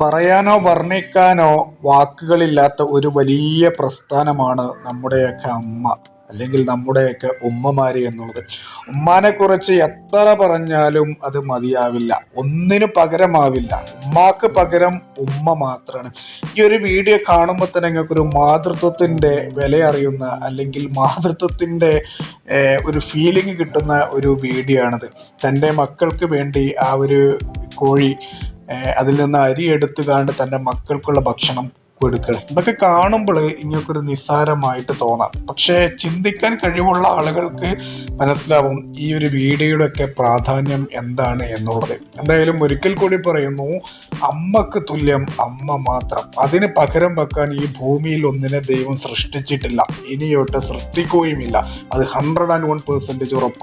പറയാനോ വർണിക്കാനോ വാക്കുകളില്ലാത്ത ഒരു വലിയ പ്രസ്ഥാനമാണ് നമ്മുടെയൊക്കെ അമ്മ അല്ലെങ്കിൽ നമ്മുടെയൊക്കെ ഉമ്മമാര് എന്നുള്ളത്. ഉമ്മാനെ കുറിച്ച് എത്ര പറഞ്ഞാലും അത് മതിയാവില്ല. ഒന്നിനു പകരമാവില്ല. ഉമ്മാക്ക് പകരം ഉമ്മ മാത്രമാണ് ഈ ഒരു വീഡിയോ കാണുമ്പോൾ തന്നെ നിങ്ങൾക്ക് ഒരു മാതൃത്വത്തിന്റെ വില അറിയുന്ന അല്ലെങ്കിൽ മാതൃത്വത്തിന്റെ ഒരു ഫീലിംഗ് കിട്ടുന്ന ഒരു വീഡിയോ ആണിത്. തന്റെ മക്കൾക്ക് വേണ്ടി ആ ഒരു കോഴി അതിൽ നിന്ന് അരി എടുത്തു കാണ്ട് തന്റെ മക്കൾക്കുള്ള ഭക്ഷണം കൊടുക്കുക ഇതൊക്കെ കാണുമ്പോൾ ഇങ്ങനൊരു നിസ്സാരമായിട്ട് തോന്നാം. പക്ഷേ ചിന്തിക്കാൻ കഴിവുള്ള ആളുകൾക്ക് മനസ്സിലാവും ഈ ഒരു വീഡിയോയുടെ ഒക്കെ പ്രാധാന്യം എന്താണ് എന്നുള്ളത്. എന്തായാലും ഒരിക്കൽ കൂടി പറയുന്നു അമ്മയ്ക്ക് തുല്യം അമ്മ മാത്രം. അതിന് പകരം വെക്കാൻ ഈ ഭൂമിയിൽ ഒന്നിനെ ദൈവം സൃഷ്ടിച്ചിട്ടില്ല. ഇനിയോട്ട് സൃഷ്ടിക്കുകയുമില്ല. അത് ഹൺഡ്രഡ് ആൻഡ് വൺ ഉറപ്പ്